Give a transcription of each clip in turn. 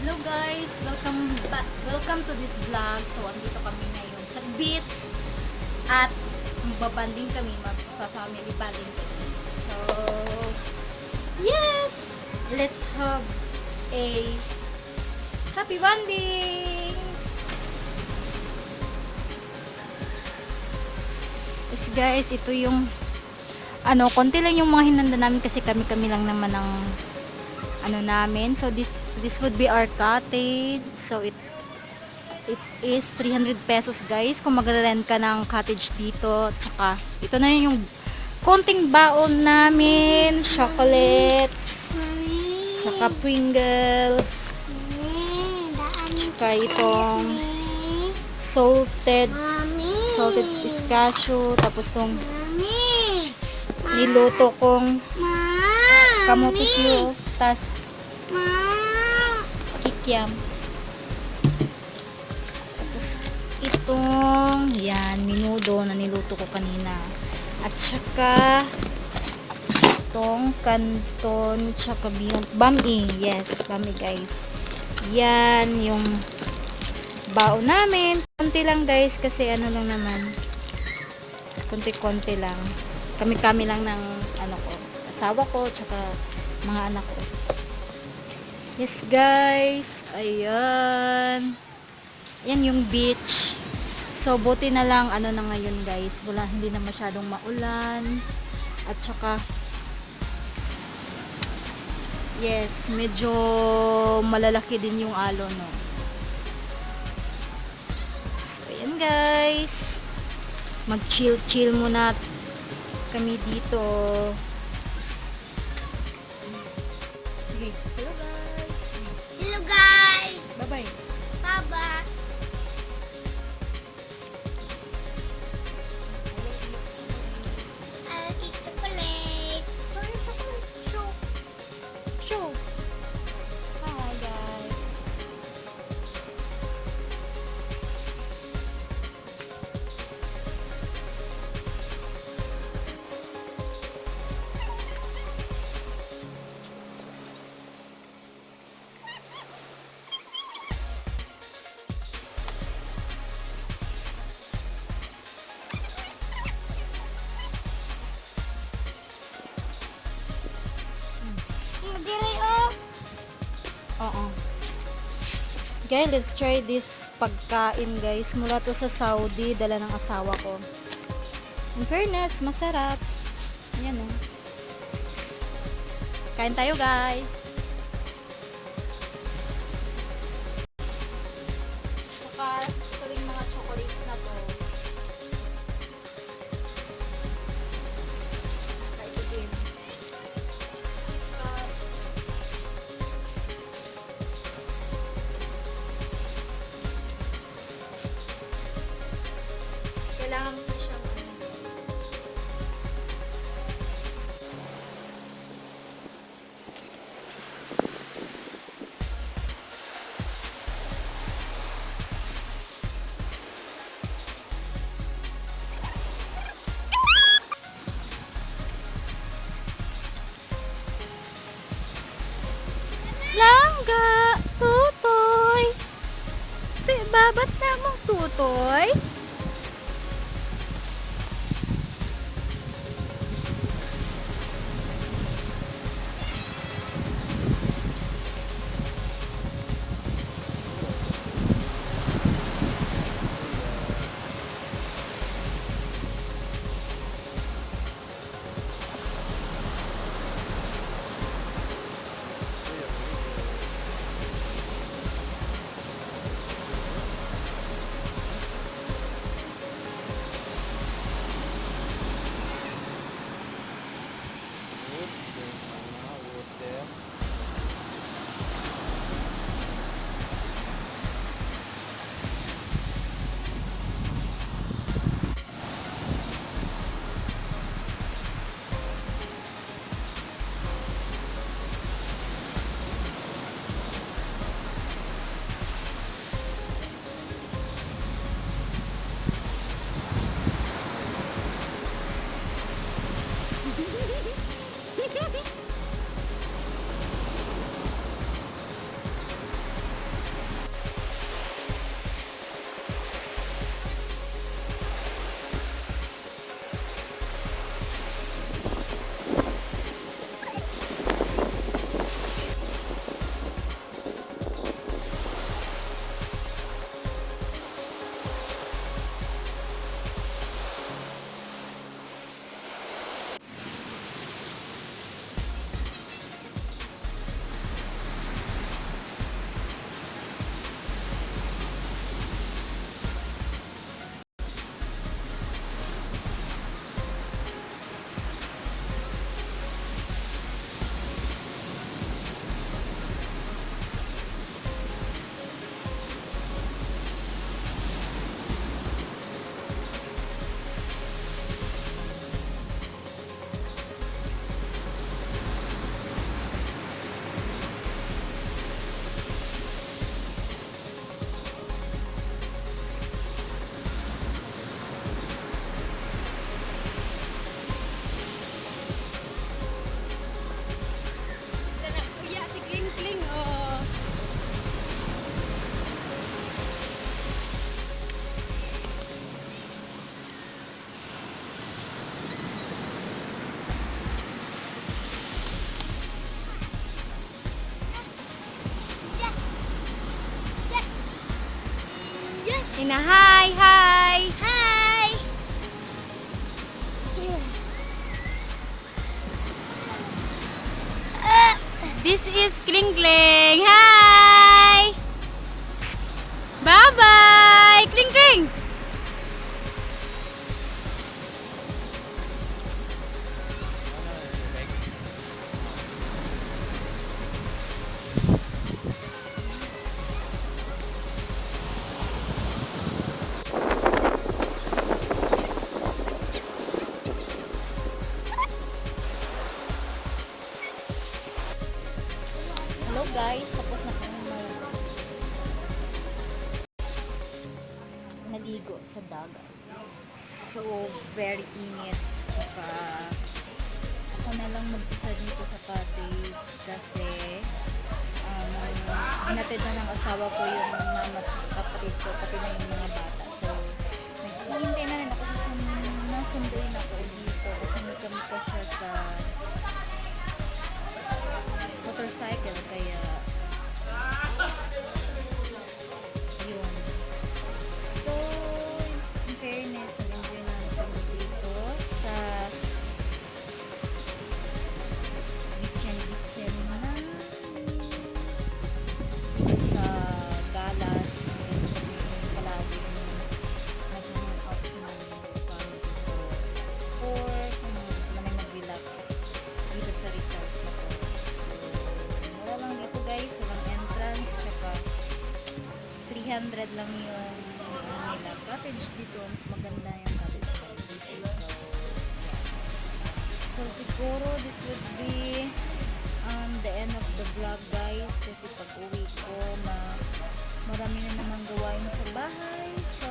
guys, welcome back. Welcome to this vlog. So andito kami ngayon sa beach at magbabanding kami, magpa-family banding kami. So yes, let's have a happy banding. Yes guys, ito yung ano, konti lang yung mga hinanda namin kasi kami-kami lang naman ang ano namin. So this this would be our cottage. So it it is 300 pesos guys kung magre-rent ka ng cottage dito. Tsaka ito na yung konting baon namin, chocolates, tsaka Pringles, tsaka itong salted salted pistachio, tapos tong niluto kong Mami. Kamote Q, tas Mami. kikiam. Tapos itong yan, minudo na niluto ko kanina. At saka itong kanton tsaka. Bami, yes, bami guys. Yan yung baon namin. Konti lang guys kasi ano lang naman. Konti-konti lang. Kami-kami lang ng ano ko, asawa ko tsaka mga anak ko. Yes guys, ayan. Ayan yung beach. So buti na lang ano na ngayon guys, wala hindi na masyadong maulan. At saka Yes, medyo malalaki din yung alon no. So ayan guys. Mag-chill-chill muna kami dito. Hello guys. Hello guys. Bye-bye. Baba. Guys, let's try this pagkain, guys. Mula to sa Saudi, dala ng asawa ko. In fairness, masarap. Ayan, oh. Kain tayo, guys. Na hi, hi! Hi! Uh, This is Kling Kling. Hi! Bye-bye! Naligo sa dagat. So, very init. Tsaka, ako na lang mag-isa dito sa cottage kasi um, hinatid na ng asawa ko yung mama at kapatid ko, pati na yung mga bata. 300 lang yung nila. Cottage dito maganda yung cottage. Dito so so siguro this would be um, the end of the vlog guys. Kasi pag uwi ko ma marami na namang gawain sa bahay. So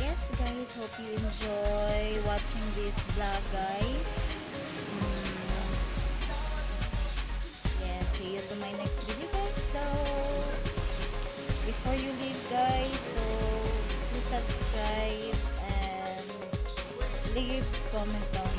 yes guys. Hope you enjoy watching this vlog guys. Mm, yeah see you to my next video guys. So leave comment down